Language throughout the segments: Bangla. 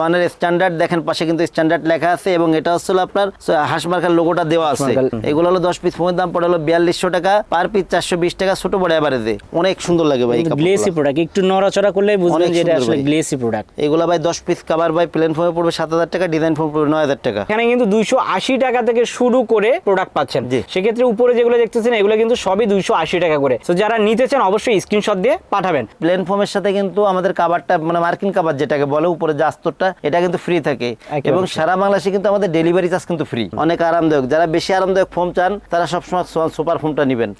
সোয়ানের স্ট্যান্ডার্ড দেখেন পাশে কিন্তু স্ট্যান্ডার্ড লেখা আছে এবং এটা হচ্ছে আপনার হাঁস মার্কার লোগোটা দেওয়া আছে। এগুলো হলো দশ পিস ফোনের দাম পড়ে হলো বিয়াল্লিশশো টাকা পার পিস চারশো বিশ টাকা ছোট বড় এভারেজে অনেক সুন্দর লাগে ভাই গ্লেসি প্রোডাক্ট একটু নড়াচড়া করলে বুঝবেন যে এটা আসলে গ্লেসি প্রোডাক্ট এগুলো ভাই দশ পিস কাবার ভাই প্লেন ফোমে পড়বে সাত হাজার টাকা ডিজাইন ফোম পড়বে নয় হাজার টাকা। এখানে কিন্তু দুইশো আশি টাকা থেকে শুরু করে প্রোডাক্ট পাচ্ছেন। সেক্ষেত্রে উপরে যেগুলো দেখতেছেন এগুলো কিন্তু সবই দুইশো আশি টাকা করে। তো যারা নিতে চান অবশ্যই স্ক্রিনশট দিয়ে পাঠাবেন। প্লেন ফোমের সাথে কিন্তু আমাদের কাবারটা মানে মার্কিন কাবার যেটাকে বলে উপরে যে আস্তরটা এটা কিন্তু ফ্রি থাকে। এবং সারা বাংলাদেশে কিন্তু আমাদের ডেলিভারি চার্জ কিন্তু ফ্রি অনেক আরামদায়ক। যারা বেশি আরামদায়ক ফোম চান তারা সবসময় সুপার ফোমটা নেবেন.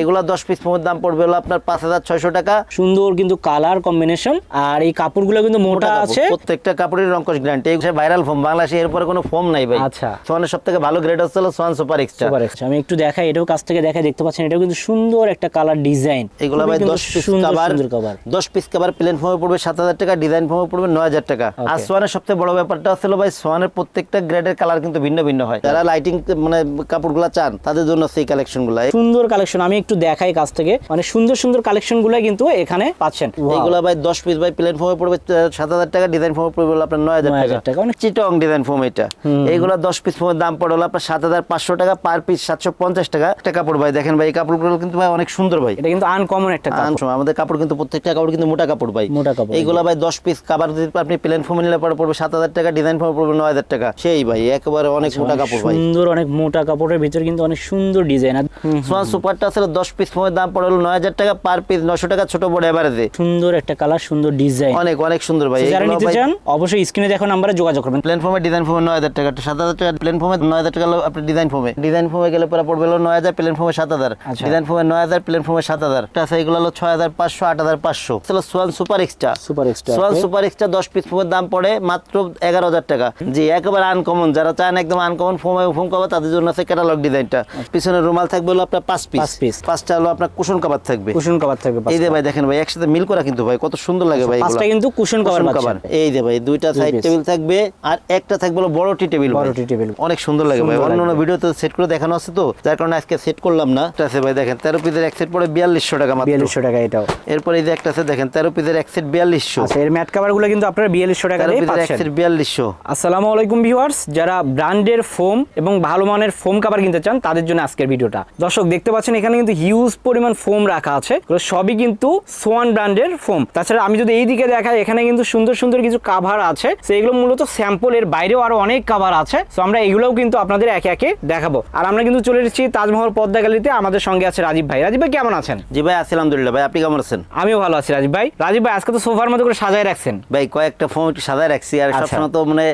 এগুলো দশ পিস ফোমের দাম পড়বে হলো আপনার পাঁচ হাজার ছয়শো টাকা। সুন্দর কিন্তু কালার কম্বিনেশন আর এই কাপড়গুলো কিন্তু মোটা আছে। প্রত্যেকটা কাপড়ের রঙ্কশ গ্যারান্টি এই ভাইরাল ফোম বাংলাদেশে এরপরে কোনো ফোম নাই ভাই। আচ্ছা। সোয়ানের সব থেকে ভালো গ্রেড হচ্ছে সোয়ান সুপার এক্সট্রা আমি একটু দেখাই এটাও কাছ থেকে দেখাই। দেখতে পাচ্ছেন এটাও কিন্তু সুন্দর একটা কালার ডিজাইন এগুলো ভাই দশ পিস সুন্দর কাবার দশ পিস কাবার প্লেন ফর্মে পড়বে সাত হাজার টাকা ডিজাইন ফর্মে পড়বে নয় হাজার টাকা। আর. সোয়ানের সবথেকে বড় ব্যাপারটা হচ্ছে ভাই সোয়ানের প্রত্যেকটা গ্রেডের কালার কিন্তু ভিন্ন ভিন্ন হয়। যারা লাইটিং মানে কাপড়গুলো চান তাদের জন্য সেই কালেকশন সুন্দর কালেকশন আমি একটু দেখাই কাছ থেকে। মানে সুন্দর সুন্দর কালেকশন কিন্তু এখানে পাচ্ছেন। এইগুলো ভাই দশ পিস ভাই প্লেন ফর্মে পড়বে সাত হাজার টাকা ডিজাইন ফর্মে পড়বে আপনার নয় হাজার টাকা। অনেক- চিটং ডিজাইন ফর্ম এটা। এইগুলো দশ পিস ফর্মের দাম পড়ে হলো আপনার সাত হাজার পাঁচশো টাকা পার পিস সাতশো পঞ্চাশ টাকা। একটা কাপড় ভাই দেখেন ভাই এই কাপড়গুলো কিন্তু ভাই অনেক সুন্দর ভাই। এটা কিন্তু আনকমন একটা কাপড়। আমাদের কাপড় কিন্তু প্রত্যেকটা কাপড় কিন্তু মোটা কাপড় ভাই। মোটা কাপড়। এইগুলো ভাই দশ পিস কাবার যদি আপনি প্লেন ফোমে নিলে পরে পড়বে সাত হাজার টাকা ডিজাইন ফোমে পড়বে নয় হাজার টাকা। সেই ভাই একেবারে অনেক মোটা কাপড় ভাই। সুন্দর অনেক মোটা কাপড়ের ভিতর কিন্তু অনেক সুন্দর ডিজাইন আর সোয়ান সুপারটা আসলে দশ পিস ফোমের দাম পড়ে হলো নয় হাজার টাকা পার পিস নশো টাকা ছোট বড় এভারেজে সুন্দর একটা কালার সুন্দর ডিজাইন অনেক অনেক সুন্দর ভাই যারা নিতে চান অবশ্যই স্ক্রিনে দেখো নাম্বারে যোগাযোগ করবেন। প্লেন ফোমে ডিজাইন ফোমে নয় হাজার টাকা সাত হাজার টাকা প্লেন ফোমে নয় হাজার টাকা হলো আপনার ডিজাইন ফোমে ডিজাইন ফোমে গেলে পরে পড়বে হলো নয় হাজার প্লেন ফোমে সাত হাজার। আচ্ছা। ডিজাইন ফোমে নয় হাজার প্লেন ফোমে সাত হাজার। আছে এগুলো হলো ছয় হাজার পাঁচশো আট হাজার পাঁচশো। Swan super extra. Super extra Swan super extra দশ পিস ফোমের দাম পড়ে মাত্র এগারো হাজার টাকা। জি একেবারে আনকমন যারা চান একদম আনকমন ফোম ফোম কভার তাদের জন্য আছে ক্যাটালগ ডিজাইনটা পিছনে রুমাল থাকবে হলো আপনার পাঁচ পিস piece। পাঁচটা হলো আপনার কুশন কভার থাকবে। কুশন কভার থাকবে এই যে ভাই দেখেন ভাই একসাথে মিল করা কিন্তু ভাই কত সুন্দর লাগে ভাই পাঁচটা কিন্তু কুশন কভার কভার এই যে ভাই দুইটা সাইড টেবিল থাকবে আর একটা থাকবে হলো বড় টি টেবিল বড় tea table। অনেক সুন্দর লাগে ভাই। অন্য অন্য ভিডিওতে সেট করে দেখানো আছে তো যার কারণে আজকে সেট করলাম না। এটা আছে ভাই দেখেন তেরো পিসের এক সেট পড়ে বিয়াল্লিশশো টাকা মাত্র। বিয়াল্লিশশো টাকা এটাও। এরপর এই যে একটা আছে দেখেন তেরো পিসের এক সেট বিয়াল্লিশশো। আচ্ছা এর ম্যাট কাভারগুলো কিন্তু আপনারা বিয়াল্লিশশো টাকা পাচ্ছেন। বিয়াল্লিশশো। আসসালামু আলাইকুম ভিউয়ার্স যারা ব্র্যান্ডের ফোম এবং ভালো মানের ফোম কাভার কিনতে চান তাদের জন্য আজকের ভিডিওটা। দর্শক দেখতে পাচ্ছেন এখানে কিন্তু হিউজ পরিমাণ ফোম রাখা আছে। সবই কিন্তু সোয়ান ব্র্যান্ডের ফোম। তাছাড়া আমি যদি এই দিকে দেখাই এখানে কিন্তু সুন্দর সুন্দর কিছু কাভার আছে। তো এগুলো মূলত স্যাম্পল এর বাইরেও আরও অনেক কাভার আছে। তো আমরা এগুলোও কিন্তু আপনাদের একে একে দেখাবো। আর আমরা কিন্তু চলে এসেছি তাজমহল পদ্মা গ্যালারিতে আমাদের সঙ্গে আছে রাজীব ভাই। রাজীব ভাই কেমন আছেন? জি ভাই আছি আলহামদুলিল্লাহ ভাই আপনি কেমন আছেন? আমিও ভালো আছি রাজীব ভাই। রাজীব ভাই আজকে তো সোফার মতো করে সাজায় রাখছেন। ভাই কয়েকটা ফোন একটু সাজায় রাখছি আর আচ্ছা। সবসময় তো মানে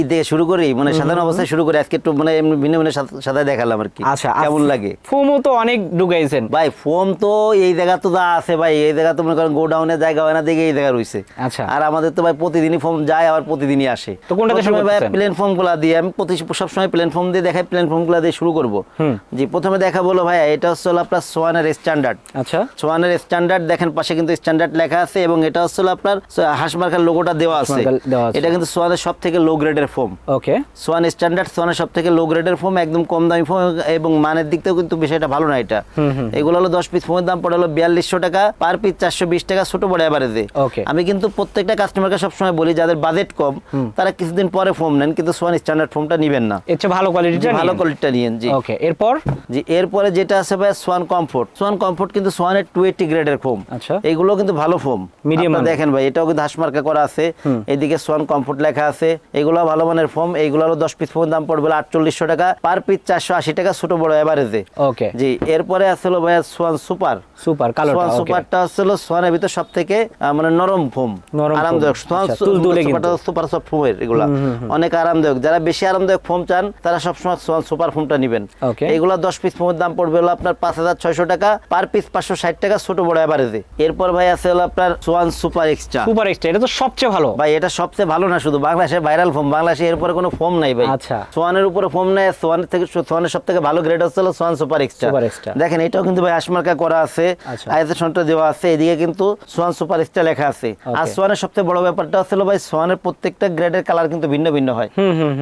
ঈদ থেকে শুরু করি মানে সাধারণ অবস্থায় শুরু করি আজকে একটু মানে ভিন্ন ভিন্ন দেখালাম আর কি। আচ্ছা কেমন লাগে? ফোমও তো অনেক ঢুকাইছেন। ভাই ফোম তো এই জায়গা তো যা আছে ভাই এই জায়গা তো মনে করেন গোডাউনের জায়গা হয় না দেখে এই জায়গা রয়েছে আচ্ছা। আর আমাদের তো ভাই প্রতিদিনই ফোম যায় আবার প্রতিদিনই আসে। তো কোনটাতে শুরু প্রথমে ভাই গুলা দিয়ে আমি প্রতি সবসময় দিয়ে দেখাই গুলা দিয়ে শুরু করব। জি প্রথমে দেখা বলো ভাই এটা হচ্ছে হলো আপনার সোয়ানের স্ট্যান্ডার্ড। আচ্ছা। সোয়ানের স্ট্যান্ডার্ড দেখেন পাশে কিন্তু স্ট্যান্ডার্ড লেখা আছে এবং এটা হচ্ছে হলো আপনার হাঁস মার্কার লোগোটা দেওয়া আছে। হাঁসমার্কার দেওয়া এটা কিন্তু সোয়ানের সব থেকে লো গ্রেডের ফোম ওকে সোয়ান স্ট্যান্ডার্ড সোয়ানের সব থেকে লো গ্রেডের ফোম একদম কম দামি ফোম এবং মানের দিক থেকেও কিন্তু বিষয়টা ভালো না এটা। এগুলো হলো দশ পিস ফোমের দাম পড়ে হলো বিয়াল্লিশশো টাকা পার পিস চারশো বিশ টাকা ছোট বড় Okay. আমি কিন্তু প্রত্যেকটা কাস্টমারকে সবসময় বলি যাদের বাজেট কম তারা কিছুদিন পরে ফোম নেন কিন্তু সোয়ান স্ট্যান্ডার্ড ফোমটা নিবেন না। চেয়ে ভালো কোয়ালিটিটা ভালো কোয়ালিটিটা নিয়েন জি। ওকে এরপর? জি এরপরে যেটা আছে ভাই সোয়ান কমফোর্ট সোয়ান কমফোর্ট কিন্তু সোয়ানের টু এইটি গ্রেডের ফোম আচ্ছা। এইগুলো কিন্তু ভালো ফোম মিডিয়াম দেখেন ভাই এটাও কিন্তু হাসমার্কা করা আছে। এইদিকে সোয়ান কমফোর্ট লেখা আছে এগুলো ভালো মানের ফোম এইগুলো দশ পিস ফোমের দাম পড়বে আটচল্লিশশো টাকা পার পিস চারশো আশি টাকা ছোট বড় এভারেজে ওকে জি এরপরে আসলো ভাই সোয়ান সুপার। সুপার সোয়ান কালোটা ওকে সুপারটা হচ্ছিল সোয়ানের ভিতর সব থেকে মানে নরম ফোম। আরামদায়ক। সোয়ান আচ্ছা, সুপারটা সুপার সফট ফোমের এগুলা। অনেক আরামদায়ক। যারা বেশি আরামদায়ক ফোম চান তারা সবসময় সোয়ান সুপার ফোমটা নেবেন. এগুলা দশ পিস ফোমের দাম পড়বে হলো আপনার পাঁচ হাজার ছয়শো টাকা পার পিস পাঁচশো ষাট টাকা ছোট বড় এভারেজে এরপর ভাই আছে হলো আপনার Swan super extra. Super extra এটা তো সবচেয়ে ভালো। ভাই এটা সবচেয়ে ভালো না শুধু বাংলাদেশে ভাইরাল ফোম বাংলাদেশে এরপরে কোনো ফোম নাই ভাই। আচ্ছা। সোয়ানের উপরে ফোম নাই সোয়ানের থেকে সোয়ানের সব থেকে ভালো গ্রেড হচ্ছে সোয়ান সুপার এক্সট্রা দেখেন এটাও কিন্তু ভাই আশমার্কা করা আছে আচ্ছা। আইজেশনটা দেওয়া আছে এদিকে কিন্তু সোয়ান সুপার এক্সট্রা লেখা আছে। আর সোয়ানের সবচেয়ে বড় ব্যাপারটা হচ্ছে ভাই সোয়ানের প্রত্যেকটা গ্রেডের কালার কিন্তু ভিন্ন ভিন্ন হয়।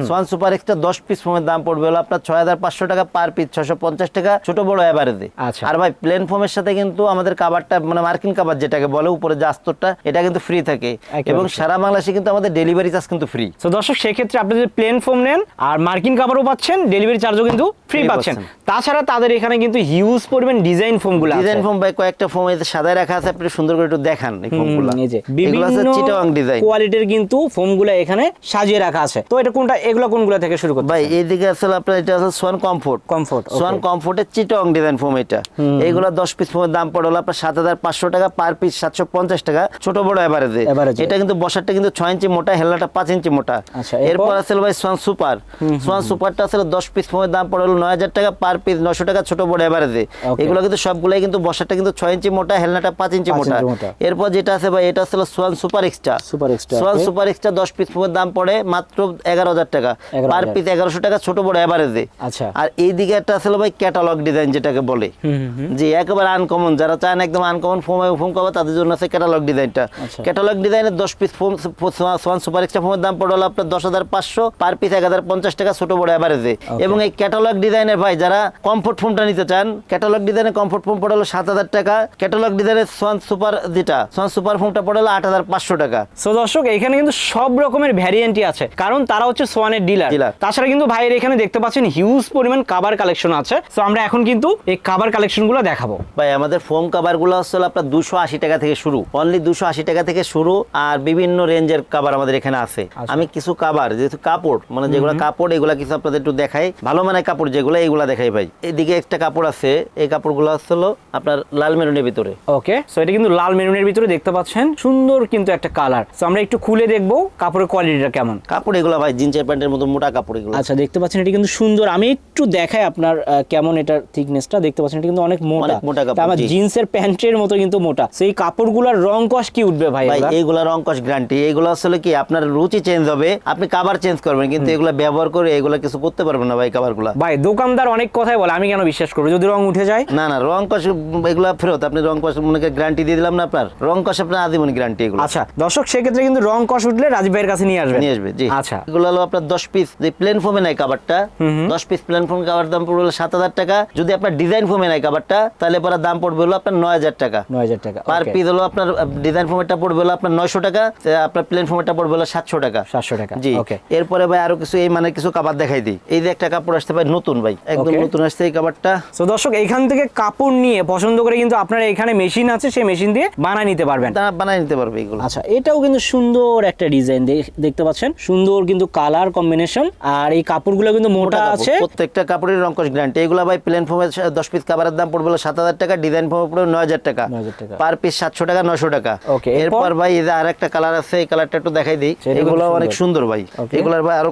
সোয়ান সুপার এক্সট্রা দশ পিস ফোমের দাম পড়বে হলো আপনার ছয় হাজার পাঁচশো টাকা পার পিস ছশো পঞ্চাশ টাকা ছোট বড় এভারেজে আচ্ছা। আর ভাই প্লেন ফোমের সাথে কিন্তু আমাদের কাবারটা মানে মার্কিন কাবার যেটাকে বলে উপরে যে আস্তরটা এটা কিন্তু ফ্রি থাকে। এবং সারা বাংলাদেশে কিন্তু কিন্তু আমাদের ডেলিভারি চার্জ কিন্তু ফ্রি তো দর্শক সেক্ষেত্রে আপনি যদি প্লেন ফোম নেন আর মার্কিন কাভারও পাচ্ছেন ডেলিভারি চার্জও কিন্তু ফ্রি পাচ্ছেন। তাছাড়া তাদের এখানে কিন্তু হিউজ পরিমাণ ডিজাইন ফোমগুলো ডিজাইন ফোম ভাই কয়েকটা ফোম এই যে সাদায় রাখা আছে আপনি সুন্দর করে একটু দেখান এই ফোমগুলো এই যে বিভিন্ন চিটাং ডিজাইন কোয়ালিটির কিন্তু ফোমগুলো এখানে সাজিয়ে রাখা আছে। তো এটা কোনটা এগুলো কোনগুলো থেকে শুরু করতে ভাই এইদিকে আসলে আপনার এটা আছে সোয়ান কমফোর্ট কমফোর্ট সোয়ান কমফোর্টের চিটং ডিজাইন ফোম এটা। এইগুলো দশ পিস ফোমের দাম পড়ে হলো আপনার সাত হাজার পাঁচশো টাকা পার পিস সাতশো পঞ্চাশ টাকা ছোট বড় এভারেজে। এটা কিন্তু বসারটা কিন্তু ছয় ইঞ্চি মোটা হেলনাটা পাঁচ ইঞ্চি মোটা। আচ্ছা, এরপর? আসলে ভাই সোয়ান সুপার সোয়ান সুপারটা আসলে দশ পিস ফোমের দাম পড়ে হলো নয় হাজার টাকা পার পিস নশো টাকা ছোট বড় এভারেজে. এগুলো কিন্তু সবগুলাই কিন্তু বসারটা কিন্তু ছয় ইঞ্চি মোটা হেলনাটা পাঁচ ইঞ্চি মোটা। এরপর যেটা আছে ভাই এটা আসলে Swan super extra Super Extra, Swan super extra দশ পিস ফোমের দাম পড়ে মাত্র এগারো হাজার টাকা। পার পিস এগারোশো টাকা ছোট বড় এভারেজে আচ্ছা। আর এইদিকে একটা আসলে ভাই ক্যাটালগ ডিজাইন যেটাকে বলে। যে একেবারে আনকমন যারা চান একদম আনকমন ফোম ফোম কভার তাদের জন্য আছে ক্যাটালগ ডিজাইনটা। ক্যাটালগ ডিজাইনের দশ piece foam Swan super extra ফোমের দাম পড়ে হলো আপনার দশ হাজার পাঁচশো পার পিস এক হাজার পঞ্চাশ টাকা ছোট বড় অ্যাভারেজে এবং এই ক্যাটালগ ডিজাইনের ভাই যারা কমফোর্ট ফোমটা নিতে চান ক্যাটালগ ডিজাইনের কমফোর্ট ফোম পড়ে হলো সাত হাজার টাকা ক্যাটালগ ডিজাইনের সোয়ান সুপার যেটা সোয়ান সুপার ফোমটা পড়ে হলো আট হাজার পাঁচশো টাকা। সো দর্শক এখানে কিন্তু সব রকমের ভ্যারিয়েন্টই আছে কারণ তারা হচ্ছে সোয়ানের ডিলার। তাছাড়া কিন্তু ভাইয়ের এখানে দেখতে পাচ্ছেন হিউজ পরিমাণ কাবার কালেকশন আছে। সো আমরা এখন কিন্তু এই কাবার কালেকশনগুলো দেখাবো। ভাই আমাদের ফোম কাভারগুলো হচ্ছে আপনার দুশো আশি টাকা থেকে শুরু। অনলি দুশো আশি টাকা থেকে শুরু আর বিভিন্ন রেঞ্জের কাভার আমাদের এখানে আছে। আমি কিছু কাভার যেহেতু কাপড় মানে যেগুলো কাপড় এগুলা কিছু আপনাদের একটু দেখাই। ভালো মানের কাপড় যেগুলো এইগুলা দেখাই ভাই। এদিকে একটা কাপড় আছে এই কাপড়গুলো হলো আপনার লাল মেরুনের ভিতরে। ওকে সো এটা কিন্তু লাল মেরুনের ভিতরে দেখতে পাচ্ছেন সুন্দর কিন্তু একটা কালার। সো আমরা একটু খুলে দেখব কাপড়ের কোয়ালিটিটা কেমন। কাপড় এগুলো ভাই জিন্সের প্যান্টের মতো মোটা কাপড় এগুলো। আচ্ছা দেখতে পাচ্ছেন এটা কিন্তু সুন্দর। আমি একটু দেখাই আপনার কেমন এটার থিকনেসটা দেখতে পাচ্ছেন এটা কিন্তু অনেক মোটা। মোটা কাপড়, আমার। জিন্সের প্যান্টের মতো কিন্তু মোটা। সেই কাপড়গুলোর রং কস কি উঠবে ভাই ভাই এগুলা? এইগুলা রং কস গ্যারান্টি। এগুলো আসলে কি আপনার রুচি চেঞ্জ হবে আপনি কাভার চেঞ্জ করবেন কিন্তু এগুলো ব্যবহার করে এগুলো কিছু করতে পারবেন না ভাই কাভারগুলো ভাই দোকানদার অনেক কথাই বলে আমি কেন বিশ্বাস করব? যদি রং উঠে যায়? না না রং কষ এগুলো ফেরত আপনি রং কষ মনে গ্যারান্টি দিয়ে দিলাম না আপনার? রং কষ আপনার আদিমনি গ্যারান্টি এগুলো। আচ্ছা দর্শক সেক্ষেত্রে কিন্তু রং কস উঠলে রাজীব ভাইয়ের কাছে নিয়ে আসবে। নিয়ে আসবে জি। আচ্ছা। এগুলো হলো আপনার দশ পিস যে প্লেন ফোমে নাই কাবারটা দশ পিস প্লেন ফোম কাবার দাম পড়বে সাত হাজার টাকা। যদি আপনার ডিজাইন ফোমে নাই কাবারটা তাহলে পরে দাম পড়বে হলো আপনার নয় হাজার টাকা। নয় হাজার টাকা পার পিস হলো আপনার ডিজাইন ফোমেরটা পড়বে হলো আপনার নয়শো টাকা। আপনার প্লেন ফোমেরটা পড়বে হলো সাতশো টাকা। সাতশো টাকা জি। ওকে এরপরে ভাই আরও কিছু এই মানে কিছু কাবার দেখাই দিই। এই যে একটা কাপড় আসতে ভাই নতুন ভাই একদম নতুন আসছে এই কাবারটা তো দর্শক এখান থেকে কাপড় নিয়ে পছন্দ করে কিন্তু আপনারা এখানে মেশিন আছে সেই মেশিন দিয়ে বানায় নিতে পারবেন। বানাই নিতে পারবে এগুলো। আচ্ছা এটাও কিন্তু সুন্দর একটা ডিজাইন দেখতে পাচ্ছেন। সুন্দর কিন্তু কালার কম্বিনেশন আর এই কাপড়গুলো কিন্তু মোটা আছে। প্রত্যেকটা কাপড়ের রঙ্কশ গ্যারান্টি এগুলো ভাই প্লেন ফোমের দশ পিস কাপড়ের দাম পড়বে সাত হাজার টাকা ডিজাইন পড়বে নয় হাজার টাকা। 9,000 টাকা। পার পিস সাতশো টাকা নশো টাকা। Okay, এরপর? ভাই এই যে আর একটা কালার আছে এই কালারটা একটু দেখাই দিই। এগুলো অনেক সুন্দর। ভাই। এগুলার ভাই আরও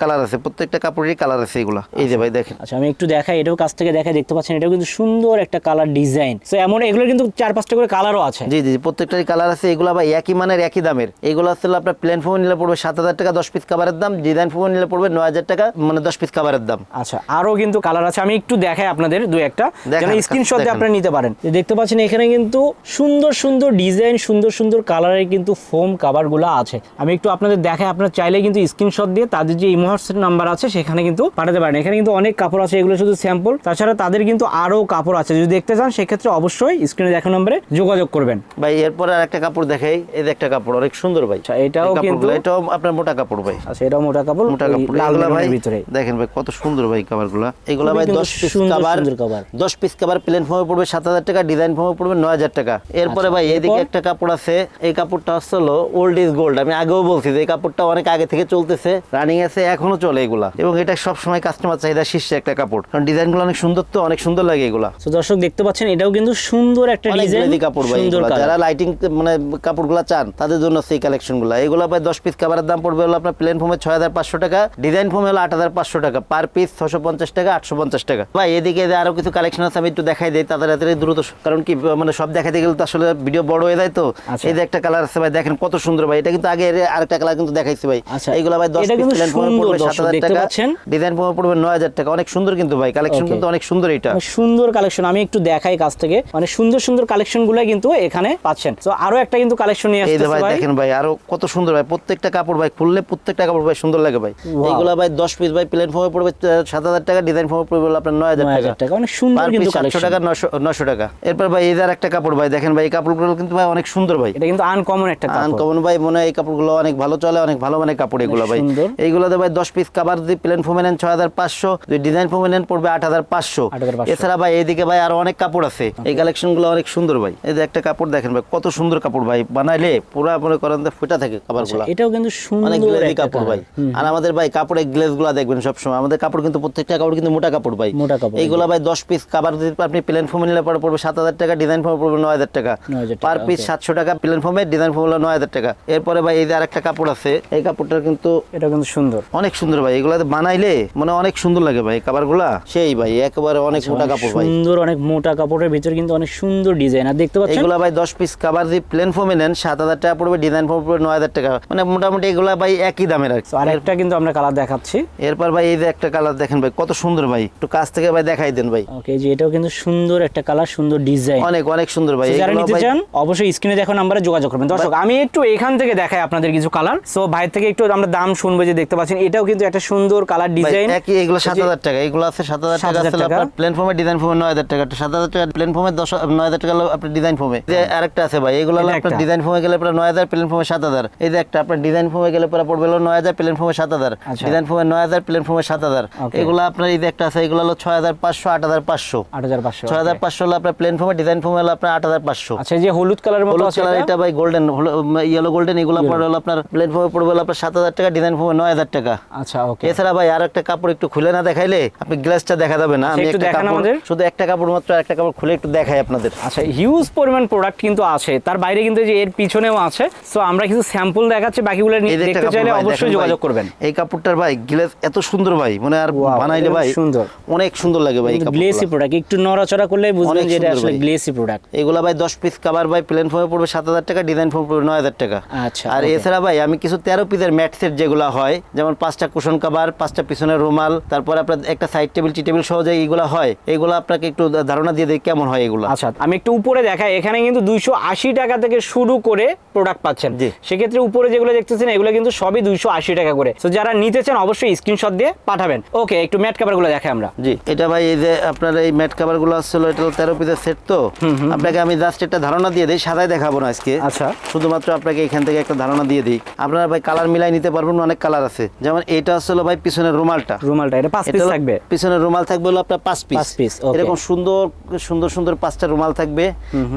কালার আছে। প্রত্যেকটা কাপড়েরই কালার আছে এগুলো। এই যে ভাই দেখেন। আচ্ছা আমি একটু দেখাই এটাও কাছ থেকে দেখাই দেখতে পাচ্ছেন এটাও কিন্তু সুন্দর একটা কালার ডিজাইন। তো এমন এগুলো কিন্তু চার পাঁচটা করে কালারও আছে। জি জি প্রত্যেকটারই কালার আছে। এগুলো ভাই একই মানের একই দামের। এগুলো আসলে আপনার প্লেন ফোম নিলে পড়বে সাত হাজার টাকা দশ পিস কাভারের দাম। ডিজাইন ফোম নিলে পড়বে নয় হাজার টাকা মানে দশ পিস কাভারের দাম। আচ্ছা আরও কিন্তু কালার আছে। আমি একটু দেখাই আপনাদের দুই একটা। যেন স্ক্রিনশট দিয়ে আপনারা নিতে পারেন। দেখতে পাচ্ছেন এখানে কিন্তু সুন্দর সুন্দর ডিজাইন সুন্দর সুন্দর কালারের কিন্তু ফোম কাভার গুলো আছে। আমি একটু আপনাদের দেখাই আপনারা চাইলে কিন্তু স্ক্রিনশট দিয়ে তাদের যে ইমোহার্সের নাম্বার আছে সেখানে কিন্তু পাঠাতে পারেন। এখানে কিন্তু অনেক কাপড় আছে এগুলো শুধু স্যাম্পল তাছাড়া তাদের কিন্তু আরও কাপড় আছে। যদি দেখতে চান সেক্ষেত্রে অবশ্যই স্ক্রিনে দেখানো নম্বরে যোগাযোগ করবেন। ভাই এরপরে আর একটা কাপড় দেখাই। এই একটা কাপড় অনেক সুন্দর ভাই। আচ্ছা, এটাও কিন্তু- এটাও আপনার মোটা কাপড় ভাই। আচ্ছা এটাও মোটা কাপড় মোটা কাপড়। এগুলা ভাই ভিতরে। দেখেন ভাই কত সুন্দর ভাই কাভারগুলো এগুলো ভাই কিন্তু দশ পিস সুন্দর কাভার সুন্দর cover। দশ পিস কাভার প্লেন ফর্মে পড়বে সাত হাজার টাকা ডিজাইন ফর্মে পড়বে নয় হাজার টাকা। এরপরে আচ্ছা, ভাই এদিকে একটা কাপড় আছে এই কাপড়টা হলো ওল্ড ইজ গোল্ড আমি আগেও বলছি যে এই কাপড়টা অনেক আগে থেকে চলতেছে রানিং আছে এখনও চলে এগুলা। এবং এটা সবসময় কাস্টমার চাহিদা শীর্ষে একটা কাপড়। কারণ ডিজাইনগুলো অনেক সুন্দর তো অনেক সুন্দর লাগে এগুলা। তো দর্শক দেখতে পাচ্ছেন এটাও কিন্তু সুন্দর একটা ডিজাইন কাপড় ভাই যারা লাইটিং মানে কাপড়গুলো চান তাদের জন্য সেই কালেকশনগুলো এগুলো ভাই দশ পিস কাভারের দাম পড়বে হলো আপনার প্লেন ফোমে ছয় হাজার পাঁচশো টাকা ডিজাইন ফোমে হলো আট হাজার পাঁচশো টাকা। পার পিস ছশো পঞ্চাশ টাকা আটশো পঞ্চাশ টাকা। ভাই এদিকে আরও কিছু কালেকশন আছে আমি একটু দেখাই দিই তাদের তাড়াতাড়ি দ্রুত কারণ কি মানে সব দেখাতে গেলে তো আসলে ভিডিও বড় হয়ে যায় তো। আচ্ছা। এই যে একটা কালার আছে ভাই দেখেন কত সুন্দর ভাই এটা কিন্তু আগে আরেকটা কালার কিন্তু দেখাইছি ভাই। আচ্ছা, এইগুলো ভাই দশ এটা পিস সুন্দর পড়বে সাত দর্শক, হাজার দেখতে টাকা। ডিজাইন পড়বে নয় হাজার টাকা অনেক সুন্দর কিন্তু ভাই কালেকশন কিন্তু অনেক সুন্দর এটা। সুন্দর কালেকশন আমি একটু দেখাই কাছ থেকে। মানে সুন্দর সুন্দর কালেকশনগুলো কিন্তু এখানে পাচ্ছেন। তো আরও একটা কিন্তু কালেকশন নিয়ে আসতেছে ভাই দেখেন ভাই আরও কত সুন্দর ভাই প্রত্যেকটা কাপড় ভাই খুললে প্রত্যেকটা কাপড় ভাই সুন্দর লাগে ভাই. এইগুলা ভাই দশ পিস ভাই প্লেন ফর্মে পড়বে সাত হাজার টাকা ডিজাইন ফর্মে পড়বে আপনার নয় হাজার টাকা। অনেক সুন্দর কিন্তু কালেকশন টাকা নশো নশো টাকা। এরপর ভাই এই আর একটা কাপড় ভাই দেখেন ভাই এই কাপড়গুলো কিন্তু ভাই অনেক সুন্দর ভাই। এটা কিন্তু আনকমন একটা কাপড়। আনকমন ভাই মনে বর্তমানে এই কাপড়গুলো অনেক ভালো চলে অনেক ভালো মানের কাপড় এগুলো ভাই। এইগুলোতে ভাই দশ পিস কাবার যদি প্লেন ফোমে নেন ছয় হাজার পাঁচশো যদি ডিজাইন ফোমে নেন পড়বে আট হাজার পাঁচশো। 8,500 এছাড়া ভাই এইদিকে ভাই আরও অনেক কাপড় আছে। এই কালেকশনগুলো অনেক সুন্দর ভাই। এই যে একটা কাপড় দেখেন ভাই কত সুন্দর কাপড় ভাই। বানাইলে পুরা মনে করেন ফুটা থাকে কাপড়গুলা এটাও কিন্তু অনেক গ্লেজি কাপড় ভাই। আর আমাদের ভাই কাপড়ের গ্লেজগুলা দেখবেন সবসময়। আমাদের কাপড় কিন্তু প্রত্যেকটা কাপড় কিন্তু মোটা কাপড় ভাই। মোটা কাপড়, এইগুলা ভাই দশ পিস কাবার যদি আপনি প্লেন ফোমে নিলে পরে পড়বে সাত হাজার টাকা ডিজাইন ফোমে পড়বে নয় হাজার টাকা। 9,000 টাকা, পার পিস। সাতশো টাকা প্লেন ফোমে ডিজাইন ফোম হলো নয় হাজার টাকা। এরপরে ভাই এই যে আরেকটা কাপড় আছে এই কাপড়টা কিন্তু এটাও কিন্তু সুন্দর। অনেক সুন্দর ভাই। এগুলা বানাইলে মানে অনেক সুন্দর লাগে ভাই কাবারগুলা সেই ভাই একেবারে অনেক মোটা কাপড় ভাই। সুন্দর অনেক মোটা কাপড়ের ভিতরে কিন্তু অনেক সুন্দর ডিজাইন। আর দেখতে পাচ্ছেন? এগুলা ভাই দশ পিস কাবার যদি প্লেন ফোমে নেন সাত হাজার টাকা পড়বে ডিজাইন ফোম পড়বে নয় হাজার টাকা। মানে মোটামুটি এগুলা ভাই একই দামের আর। আরেকটা কিন্তু আমরা কালার দেখাচ্ছি। এরপর ভাই এই যে একটা কালার দেখেন ভাই কত সুন্দর ভাই। একটু কাছ থেকে ভাই দেখাই দেন ভাই। ওকে যে এটাও কিন্তু সুন্দর একটা কালার সুন্দর ডিজাইন। অনেক অনেক সুন্দর ভাই। যারা নিতে চান অবশ্যই স্ক্রিনে দেখো নাম্বারে যোগাযোগ করবেন। দর্শক আমি একটু এখান থেকে দেখাই আপনাদের কিছু কালার সো ভাই থেকে একটু আমরা দাম শুনব যে দেখতে পাচ্ছেন এটাও কিন্তু একটা সুন্দর কালার ডিজাইন একই এগুলো সাত হাজার টাকা এগুলো আছে সাত হাজার টাকা 7,000 আছে আপনার প্লেন ফোমে ডিজাইন নয় হাজার টাকা সাত হাজার টাকা প্লেন ফোমে দশ নয় হাজার টাকা হলো আপনার ডিজাইন ফোমে যে আরেকটা আছে ভাই এগুলো আপনার ডিজাইন ফর্মে গেলে পরে নয় হাজার প্লেন ফোমে সাত হাজার। এই যে একটা আপনার ডিজাইন ফর্মে গেলে পরে পড়বে হলো নয় হাজার প্লেন ফোমে সাত হাজার। আচ্ছা। ডিজাইন ফোমে সাত হাজার। Okay. এগুলো আপনার এই যে একটা আছে এগুলো হলো ছয় হাজার পাঁচশো আট হাজার পাঁচশো। আট হাজার পাঁচশো ছয় হাজার পাঁচশো হলো আপনার প্লেন ফোমে ডিজাইন ফোমে হলো আপনার আট হাজার পাঁচশো। আচ্ছা এই যে হলুদ কালারের মতো আছে কালার এটা? এটা ভাই গোল্ডেন ইয়েলো গোল্ডেন এগুলো পড়বে হলো আপনার প্লেন ফোমে পড়বে হলো আপনার সাত হাজার টাকা ডিজাইন ফোমে নয় হাজার টাকা। আচ্ছা ওকে এছাড়া ভাই আর একটা কাপড় একটু খুলে না দেখাইলে আপনি গ্লাসটা দেখা যাবে না। আমি একটা কাপড় শুধু একটা কাপড় মাত্র একটা কাপড় খুলে একটু দেখাই আপনাদের। আচ্ছা হিউজ পরিমাণ প্রোডাক্ট কিন্তু আছে। তার বাইরে কিন্তু যে এর পিছনেও আছে। সো আমরা কিছু স্যাম্পল দেখাচ্ছি বাকিগুলো দেখতে চাইলে অবশ্যই যোগাযোগ করবেন। এই কাপড়টার ভাই গ্লেজ এত সুন্দর ভাই মানে আর বানাইলে ভাই সুন্দর। অনেক সুন্দর লাগে ভাই গ্লেসি প্রোডাক্ট একটু নড়াচড়া করলে বুঝবেন যে এটা আসলে গ্লেসি প্রোডাক্ট এগুলা ভাই দশ পিস কাবার ভাই প্লেন ফোমে পড়বে সাত হাজার টাকা ডিজাইন ফোমে পড়বে নয় হাজার টাকা। আচ্ছা, আর এছাড়া ভাই আমি কিছু তেরো পিসের ম্যাট সেট যেগুলো হয় যেমন পাঁচটা কুশন কাবার পাঁচটা পিছনের রুমাল তারপরে আপনার একটা সাইড টেবিল টি টেবিল সহ যে এইগুলো হয় এগুলো আপনাকে একটু ধারণা দিয়ে দিই কেমন হয় এগুলো। আচ্ছা আমি একটু উপরে দেখাই এখানে কিন্তু দুইশো আশি টাকা থেকে শুরু করে প্রোডাক্ট পাচ্ছেন। জি। সেক্ষেত্রে উপরে যেগুলো দেখতেছেন এগুলো কিন্তু সবই দুইশো আশি টাকা করে। তো যারা নিতে চান অবশ্যই স্ক্রিনশট দিয়ে পাঠাবেন। ওকে একটু ম্যাট কাভারগুলো দেখাই আমরা। জি এটা ভাই এই যে আপনার এই ম্যাট কাভারগুলো আসছিল এটা তেরো পিসের সেট তো। আপনাকে আমি জাস্ট একটা ধারণা দিয়ে দিই সাদাই দেখাবো না আজকে। আচ্ছা। শুধুমাত্র আপনাকে এখান থেকে একটা ধারণা দিয়ে দিই। আপনারা ভাই কালার মিলাই নিতে পারবেন অনেক কালার আছে। যেমন এটা আসছিল ভাই পিছনের রুমালটা। রুমালটা এটা পাঁচ পিস থাকবে। পিছনের রুমাল থাকবে হলো আপনার পাঁচ পিস okay. এরকম সুন্দর সুন্দর সুন্দর পাঁচটা রুমাল থাকবে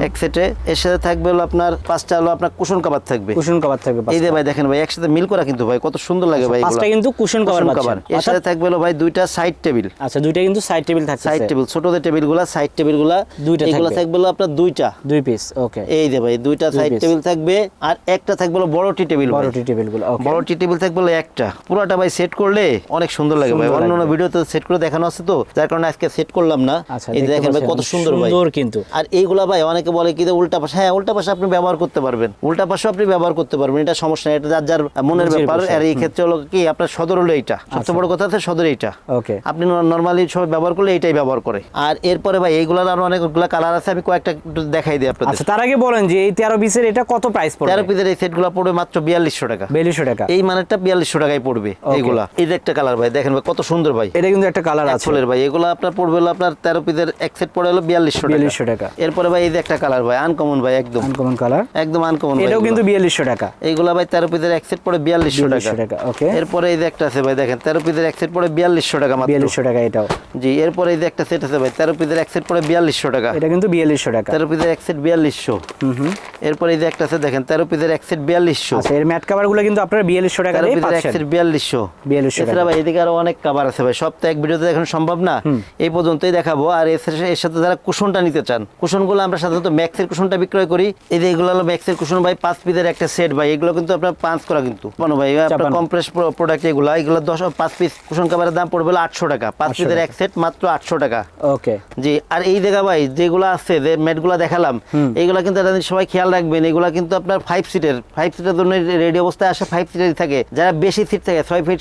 এক সেটে এর সাথে থাকবে হলো আপনার পাঁচটা হলো আপনার কুশন কাবার থাকবে। কুশন কভার থাকবে এই যে ভাই দেখেন ভাই একসাথে মিল করা কিন্তু ভাই কত সুন্দর লাগে ভাই পাঁচটা কিন্তু কুশন কভার কুশন এর সাথে থাকবে হলো ভাই দুইটা সাইড টেবিল আচ্ছা দুইটা কিন্তু সাইড টেবিল থাকছে সাইড টেবিল ছোট যে টেবিলগুলা সাইড টেবিলগুলা দুইটা এগুলো থাকবে। থাকবে হলো আপনার দুইটা। দুই পিস ওকে এই যে ভাই দুইটা সাইড টেবিল থাকবে আর একটা থাকবে বড় টি টেবিল বড় টি টেবিলগুলো বড় টি টেবিল থাকবে একটা। পুরোটা ভাই সেট করলে অনেক সুন্দর লাগে ভাই। অন্য লাগবে। ভিডিওতে সেট করে দেখানো আছে তো যার কারণে আজকে সেট করলাম না। আচ্ছা এই দেখেন ভাই কত সুন্দর ভাই। সুন্দর কিন্তু। আর এইগুলা ভাই অনেকে বলে কি উল্টা পাশে হ্যাঁ উল্টা পাশে আপনি ব্যবহার করতে পারবেন। উল্টা পাশে আপনি ব্যবহার করতে পারবেন এটা সমস্যা এটা যার যার মনের ব্যাপার। আর এই ক্ষেত্রে হলো কি আপনার সদর হলো এইটা। আচ্ছা। সবচেয়ে বড় কথা হচ্ছে সদর এইটা। ওকে। আপনি নর্মালি সবাই ব্যবহার করলে এইটাই ব্যবহার করে। আর এরপরে ভাই এইগুলার আরও অনেকগুলো কালার আছে আমি কয়েকটা একটু দেখাই দিই আপনাদের। আচ্ছা তার আগে বলেন যে এই তেরো পিসের এটা কত প্রাইস তেরো পড়বে পিসের এই সেটগুলো পড়বে মাত্র বিয়াল্লিশশো টাকা। বিয়াল্লিশশো টাকা। এই মানেরটা বিয়াল্লিশশো টাকায় পড়বে এইগুলা এই যে একটা কালার ভাই দেখেন ভাই কত সুন্দর ভাই। এটা কিন্তু একটা কালার আছে। ফুলের ভাই এগুলো আপনার পড়বে হলো আপনার তেরো পিসের এক সেট পড়ে হলো বিয়াল্লিশশো টাকা। 4200 টাকা। এরপরে ভাই এই যে একটা কালার ভাই আনকমন ভাই একদম। আনকমন কালার একদম আনকমন এটাও কিন্তু বিয়াল্লিশশো টাকা। এইগুলা ভাই তেরো পিসের এক সেট পড়ে বিয়াল্লিশশো টাকা। 4200 টাকা, okay। এরপরে এই যে একটা আছে ভাই দেখেন তেরো পিসের এক সেট পড়ে বিয়াল্লিশশো টাকা মাত্র। বিয়াল্লিশশো টাকা এটাও। জি এরপরে এই যে একটা সেট আছে ভাই তেরো পিসের এক সেট পড়ে বিয়াল্লিশশো টাকা। এটা কিন্তু বিয়াল্লিশশো টাকা। তেরো পিসের এক সেট বিয়াল্লিশশো। হুম এরপরে এই যে একটা আছে দেখেন তেরো পিসের এক সেট বিয়াল্লিশশো। আচ্ছা এর ম্যাট কাভারগুলো কিন্তু আপনারা বিয়াল্লিশশো টাকা তেরো দিয়ে পাচ্ছেন। সেট বিয়াল্লিশশো। এছাড়া ভাই এদিকে আরও অনেক আছে ভাই। সব তো এক ভিডিওতে দেখানো সম্ভব না। এই পর্যন্তই দেখাবো। আর এর সাথে- যারা কুশনটা নিতে চান কুশনগুলো আমরা সাধারণত ম্যাক্সের কুশনটা বিক্রয় করি। এই যে এগুলো হলো ম্যাক্সের কুশন ভাই পাঁচ পিসের একটা সেট ভাই। এগুলো কিন্তু আপনার পাঁচ করা কিন্তু। কোনো ভাই আপনার কম্প্রেস প্রোডাক্ট এগুলো এগুলো দশ পাঁচ পিস কুশন দাম পড়বে আটশো টাকা। পাঁচ 800 পিসের এক সেট মাত্র আটশো টাকা। ওকে। জি আর এই জায়গা ভাই যেগুলো আছে যে ম্যাটগুলো দেখালাম এইগুলা কিন্তু সবাই খেয়াল রাখবেন। এগুলা কিন্তু আপনার ফাইভ সিটের ফাইভ সিটের জন্য রেডি অবস্থায় আসে ফাইভ সিটেরই থাকে। যারা বেশি সিট থাকে ছয় ফিট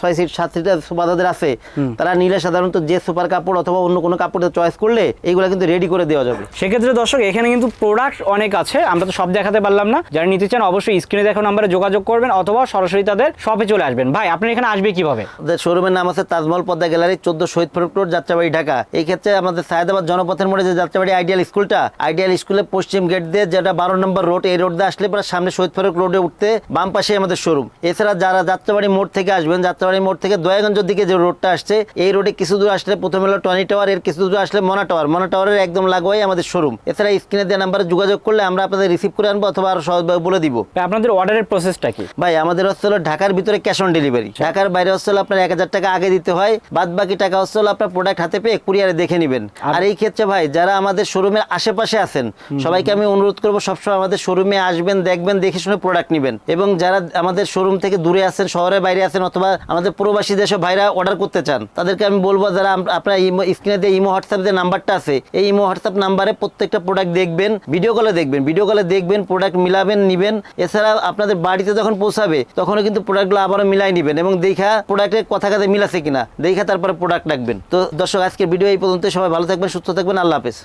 ছয় সিট সাত সিটের সোফা যাদের আছে তারা নিলে সাধারণত যে সুপার কাপড় অথবা অন্য কোনো কাপড়ের চয়েস করলে এইগুলা কিন্তু রেডি করে দেওয়া যাবে। সেক্ষেত্রে দর্শক এখানে কিন্তু প্রোডাক্ট অনেক আছে আমরা তো সব দেখাতে পারলাম না। যারা নিতে চান অবশ্যই স্ক্রিনে দেখো নাম্বারে যোগাযোগ করবেন অথবা সরাসরি তাদের শপে চলে আসবেন। ভাই আপনি এখানে আসবে কীভাবে? শোরুমের নাম আছে তাজমহল পদ্মা গ্যালারি চোদ্দ শহীদ ফরুক রোড যাত্রাবাড়ি ঢাকা। এই ক্ষেত্রে আমাদের সায়দাবাদ জনপথের মোড়ে যে যাত্রাবাড়ি আইডিয়াল স্কুলটা আইডিয়াল স্কুলের পশ্চিম গেট দিয়ে যেটা বারো নম্বর রোড এই রোড দিয়ে আসলে পরে সামনে শহীদ ফারুক রোডে উঠতে বাম পাশে আমাদের শোরুম। এছাড়া যারা যাত্রাবাড়ি মোড় থেকে আসবেন যাত্রাবাড়ি মোড় থেকে দয়াগঞ্জের দিকে যে রোডটা আসছে এই রোডে কিছু দূর আসলে প্রথমে হলো টনি টাওয়ার এর কিছু দূর আসলে মনা টাওয়ার। মনা টাওয়ারের একদম লাগোয়াই আমাদের শোরুম। এছাড়া স্ক্রিনে দেওয়া নাম্বারে যোগাযোগ করলে আমরা আপনাদের রিসিভ করে আনব অথবা আরও সহজভাবে বলে দিব। আপনাদের অর্ডারের প্রসেসটা কি? ভাই আমাদের হচ্ছে হলো ঢাকার ভিতরে ক্যাশ অন ডেলিভারি ঢাকার বাইরে হচ্ছে হলো আপনার এক হাজার টাকা আগে দিতে হয় বাদ বাকি টাকা হচ্ছে হলো আপনার প্রোডাক্ট হাতে পেয়ে কুরিয়ারে দেখে নেবেন। আর এই ক্ষেত্রে ভাই যারা আমাদের শোরুমের আশেপাশে আছেন সবাইকে আমি অনুরোধ করব সবসময় আমাদের শোরুমে আসবেন দেখবেন দেখে শুনে প্রোডাক্ট নেবেন। এবং যারা আমাদের শোরুম থেকে দূরে আছেন, শহরের বাইরে আছেন অথবা আমাদের প্রবাসী দেশে ভাইরা অর্ডার করতে চান, তাদেরকে আমি বলব যারা আপনার ইমো স্ক্রিনে দিয়ে ইমো হোয়াটসঅ্যাপ যে নাম্বারটা আছে, এই ইমো হোয়াটসঅ্যাপ নাম্বারে প্রত্যেকটা প্রোডাক্ট দেখবেন ভিডিও কলে দেখবেন। ভিডিও কলে দেখবেন প্রোডাক্ট মিলাবেন, নিবেন। এছাড়া আপনাদের বাড়িতে যখন পৌঁছাবে, তখনও কিন্তু প্রোডাক্টগুলো আবারও মিলাই নিবেন এবং দেখা প্রোডাক্টের কথা কাছে মিলাছে কিনা, দেখা তারপরে প্রোডাক্ট রাখবেন। তো দর্শক, আজকের ভিডিও এই পর্যন্ত সবাই ভালো থাকবেন, সুস্থ থাকবেন। আল্লাহ হাফেজ।